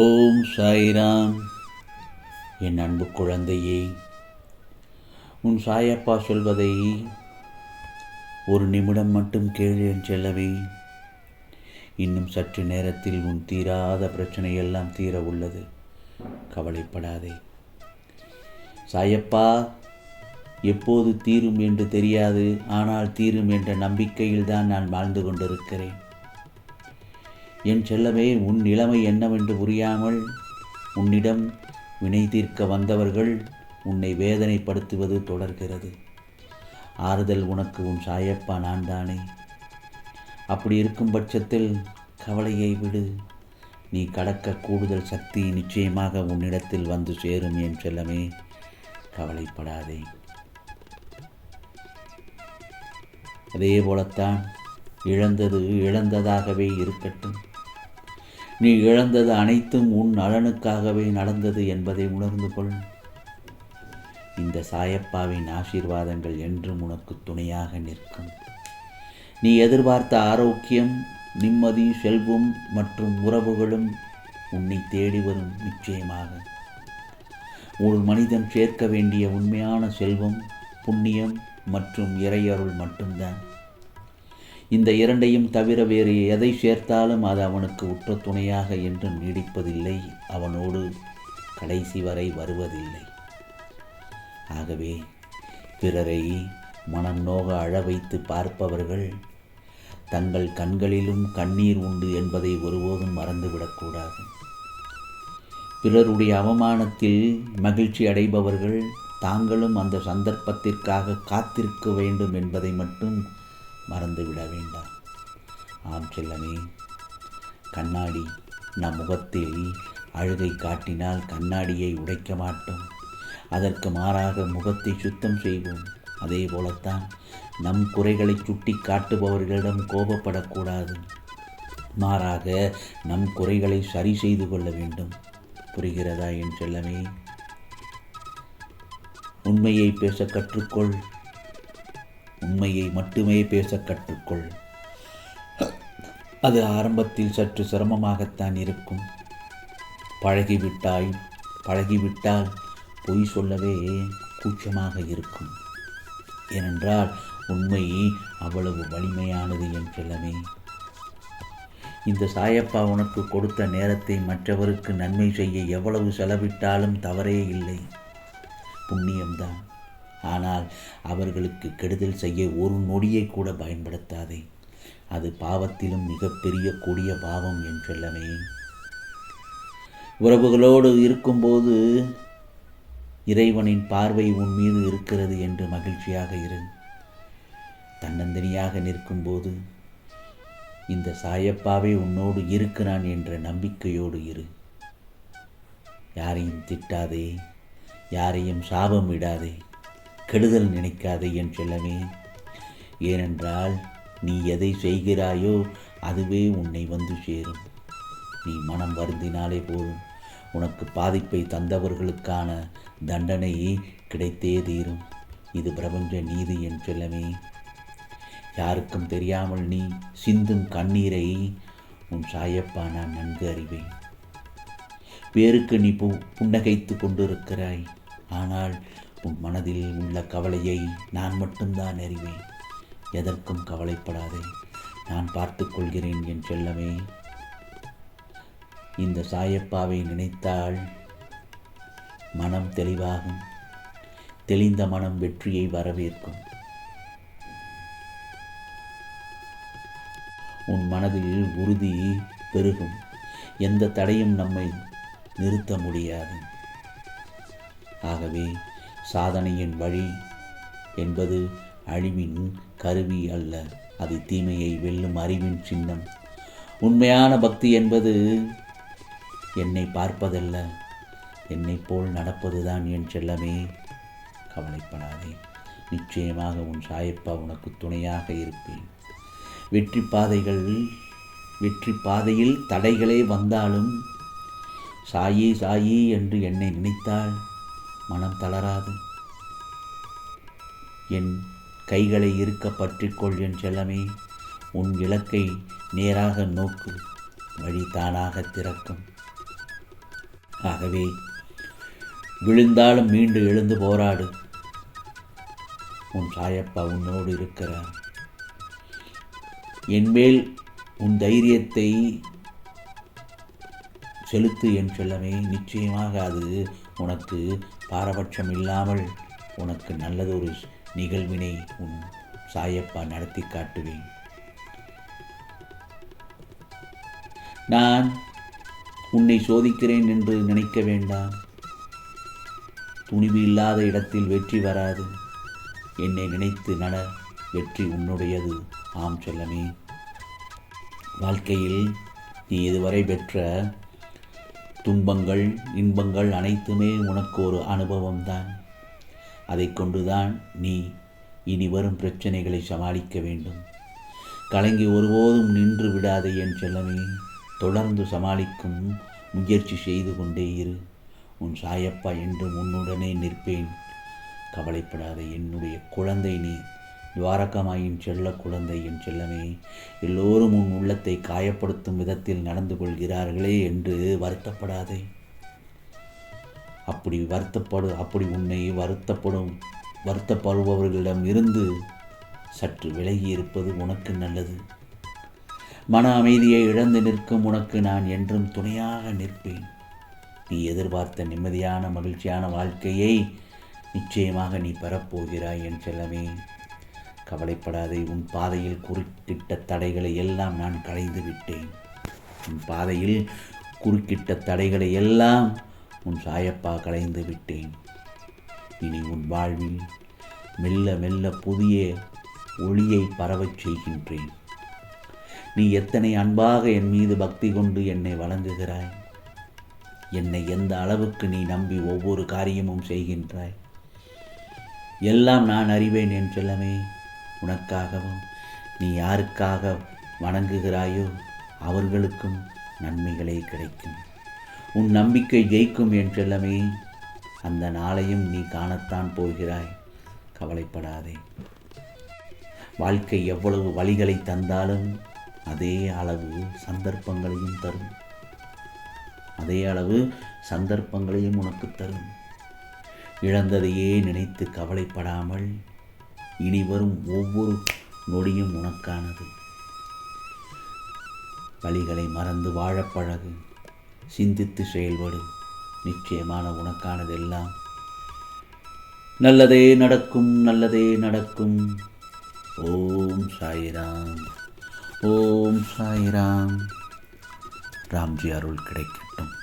ஓம் சாய்ராம். என் அன்பு குழந்தையே உன் சாயப்பா சொல்வதை ஒரு நிமிடம் மட்டும் கேளு என் செல்லவே இன்னும் சற்று நேரத்தில் உன் தீராத பிரச்சனையெல்லாம் தீர உள்ளது. கவலைப்படாதே. சாயப்பா எப்போது தீரும் என்று தெரியாது ஆனால் தீரும் என்ற நம்பிக்கையில் தான் நான் வாழ்ந்து கொண்டிருக்கிறேன். என் செல்லமே உன் நிலைமை என்னவென்று புரியாமல் உன்னிடம் வினை தீர்க்க வந்தவர்கள் உன்னை வேதனைப்படுத்துவது தொடர்கிறது. ஆறுதல் உனக்கு உன் சாயப்பா நான் தானே. அப்படி இருக்கும் பட்சத்தில் கவலையை விடு. நீ கடக்க கூடுதல் சக்தி நிச்சயமாக உன்னிடத்தில் வந்து சேரும் என் செல்லமே. கவலைப்படாதே. அதே போலத்தான் இழந்தது இழந்ததாகவே இருக்கட்டும். நீ இழந்தது அனைத்தும் உன் நலனுக்காகவே நடந்தது என்பதை உணர்ந்து கொள். இந்த சாயப்பாவின் ஆசீர்வாதங்கள் என்றும் உனக்கு துணையாக நிற்கும். நீ எதிர்பார்த்த ஆரோக்கியம் நிம்மதி செல்வம் மற்றும் உறவுகளும் உன்னை தேடி வரும் நிச்சயமாக. ஒரு மனிதன் சேர்க்க வேண்டிய உண்மையான செல்வம் புண்ணியம் மற்றும் இறையருள் மட்டும்தான். இந்த இரண்டையும் தவிர வேறு எதை சேர்த்தாலும் அது அவனுக்கு உற்ற துணையாக என்றும் நீடிப்பதில்லை. அவனோடு கடைசி வரை வருவதில்லை. ஆகவே பிறரை மனம் நோக அழ வைத்து பார்ப்பவர்கள் தங்கள் கண்களிலும் கண்ணீர் உண்டு என்பதை ஒருபோதும் மறந்துவிடக்கூடாது பிறருடைய அவமானத்தில் மகிழ்ச்சி அடைபவர்கள் தாங்களும் அந்த சந்தர்ப்பத்திற்காக காத்திருக்க வேண்டும் என்பதை மட்டும் மறந்துவிட வேண்டாம். ஆம் செல்லமே கண்ணாடி நம் முகத்தில் அழுகை காட்டினால் கண்ணாடியை உடைக்க மாட்டோம். அதற்கு மாறாக முகத்தை சுத்தம் செய்வோம். அதே போலத்தான் நம் குறைகளை சுட்டி காட்டுபவர்களிடம் கோபப்படக்கூடாது. மாறாக நம் குறைகளை சரி செய்து கொள்ள வேண்டும். புரிகிறதா என் செல்லமே? உண்மையை பேச கற்றுக்கொள். உண்மையை மட்டுமே பேச கற்றுக்கொள். அது ஆரம்பத்தில் சற்று சிரமமாகத்தான் இருக்கும். பழகிவிட்டாய் பழகிவிட்டால் பொய் சொல்லவே கூச்சமாக இருக்கும். ஏனென்றால் உண்மை அவ்வளவு வலிமையானது என் செல்லமே இந்த சாயப்பா உனக்கு கொடுத்த நேரத்தை மற்றவருக்கு நன்மை செய்ய எவ்வளவு செலவிட்டாலும் தவறே இல்லை. புண்ணியம்தான். ஆனால் அவர்களுக்கு கெடுதல் செய்ய ஒரு நொடியை கூட பயன்படுத்தாதே. அது பாவத்திலும் மிகப்பெரிய கொடிய பாவம் என்றெல்லவே உறவுகளோடு இருக்கும்போது இறைவனின் பார்வை உன் மீது இருக்கிறது என்று மகிழ்ச்சியாக இரு. தன்னந்தனியாக நிற்கும்போது இந்த சாயப்பாவே உன்னோடு இருக்கிறான் என்ற நம்பிக்கையோடு இரு. யாரையும் திட்டாதே யாரையும் சாபம் விடாதே கெடுதல் நினைக்காதே என் செல்லமே. ஏனென்றால் நீ எதை செய்கிறாயோ அதுவே உன்னை வந்து சேரும். நீ மனம் வருந்தினாலே போதும். உனக்கு பாதிப்பை தந்தவர்களுக்கான தண்டனை கிடைத்தே தீரும். இது பிரபஞ்ச நீதி என் செல்லமே. யாருக்கும் தெரியாமல் நீ சிந்தும் கண்ணீரை உன் சாயப்பா நான் நன்கு அறிவேன். பேருக்கு நீ பு புன்னகைத்து கொண்டிருக்கிறாய். ஆனால் உன் மனதில் உள்ள கவலையை நான் மட்டும்தான் அறிவேன். எதற்கும் கவலைப்படாதே. நான் பார்த்து கொள்கிறேன் என் செல்லமே இந்த சாயப்பாவை நினைத்தால் மனம் தெளிவாகும். தெளிந்த மனம் வெற்றியை வரவேற்கும். உன் மனதில் உறுதி பெருகும். எந்த தடையும் நம்மை நிறுத்த முடியாது. ஆகவே சாதனையின் வழி என்பது அழிவின் கருவி அல்ல அது தீமையை வெல்லும் அறிவின் சின்னம். உண்மையான பக்தி என்பது என்னை பார்ப்பதல்ல என்னை போல் நடப்பதுதான் என் செல்லமே. கவலைப்படாதே நிச்சயமாக உன் சாயப்பா உனக்கு துணையாக இருப்பேன். வெற்றி பாதைகள் வெற்றி பாதையில் தடைகளே வந்தாலும் சாயி சாயி என்று என்னை நினைத்தால் மனம் தளராது. என் கைகளை இருக்க பற்றிக்கொள் என் செல்லமே உன் இலக்கை நேராக நோக்கு வழி தானாக திறக்கும். ஆகவே விழுந்தாலும் மீண்டு எழுந்து போராடு. உன் சாயப்பா உன்னோடு இருக்கிறார். என்மேல் உன் தைரியத்தை செலுத்து என் செல்லமே நிச்சயமாக அது உனக்கு பாரபட்சம் இல்லாமல் உனக்கு நல்லதொரு நிகழ்வினை உன் சாயப்பா நடத்தி காட்டுவேன். நான் உன்னை சோதிக்கிறேன் என்று நினைக்க வேண்டாம். துணிவு இல்லாத இடத்தில் வெற்றி வராது. என்னை நினைத்து நட வெற்றி உன்னுடையது. ஆம் செல்லமே. வாழ்க்கையில் நீ இதுவரை பெற்ற துன்பங்கள் இன்பங்கள் அனைத்துமே உனக்கு ஒரு அனுபவம்தான். அதை கொண்டுதான் நீ இனி வரும் பிரச்சனைகளை சமாளிக்க வேண்டும். கலங்கி ஒருபோதும் நின்று விடாதே என் செல்லமே. தொடர்ந்து சமாளிக்கும் முயற்சி செய்து கொண்டே இரு. உன் சாயப்பா என்றும் உன்னுடனே நிற்பேன். கவலைப்படாத என்னுடைய குழந்தை நீ. துவாரகமாயின் செல்ல குழந்தை என் செல்லமே எல்லோரும் உன் உள்ளத்தை காயப்படுத்தும் விதத்தில் நடந்து கொள்கிறார்களே என்று வருத்தப்படாதே. அப்படி வருத்தப்படு அப்படி உன்னை வருத்தப்படும் வருத்தப்படுபவர்களிடம் இருந்து சற்று விலகி இருப்பது உனக்கு நல்லது. மன அமைதியை இழந்து நிற்கும் உனக்கு நான் என்றும் துணையாக நிற்பேன். நீ எதிர்பார்த்த நிம்மதியான மகிழ்ச்சியான வாழ்க்கையை நிச்சயமாக நீ பெறப்போகிறாய் என் செல்லமே. கவலைப்படாதே உன் பாதையில் குறுக்கிட்ட தடைகளை எல்லாம் நான் களைந்து விட்டேன். உன் பாதையில் குறுக்கிட்ட தடைகளை எல்லாம் உன் சாயப்பா களைந்து விட்டேன். இனி உன் வாழ்வில் மெல்ல மெல்ல புதிய ஒளியை பரவச் செய்கின்றேன். நீ எத்தனை அன்பாக என் மீது பக்தி கொண்டு என்னை வழங்குகிறாய்? என்னை எந்த அளவுக்கு நீ நம்பி ஒவ்வொரு காரியமும் செய்கின்றாய்? எல்லாம் நான் அறிவேன் என் செல்லமே. உனக்காகவும் நீ யாருக்காக வணங்குகிறாயோ அவர்களுக்கும் நன்மைகளே கிடைக்கும். உன் நம்பிக்கை ஜெயிக்கும் என் செல்லமே அந்த நாளையும் நீ காணத்தான் போகிறாய். கவலைப்படாதே. வாழ்க்கை எவ்வளவு வழிகளை தந்தாலும் அதே அளவு சந்தர்ப்பங்களையும் தரும். அதே அளவு சந்தர்ப்பங்களையும் உனக்கு தரும். இழந்ததையே நினைத்து கவலைப்படாமல் இனி வரும் ஒவ்வொரு நொடியும் உனக்கானது. வழிகளை மறந்து வாழப்பழகு சிந்தித்து செயல்படு. நிச்சயமான உனக்கானதெல்லாம். நல்லதே நடக்கும் நல்லதே நடக்கும். ஓம் சாயிராம். ஓம் சாயிராம். ராம்ஜி அருள் கிடைக்கட்டும்.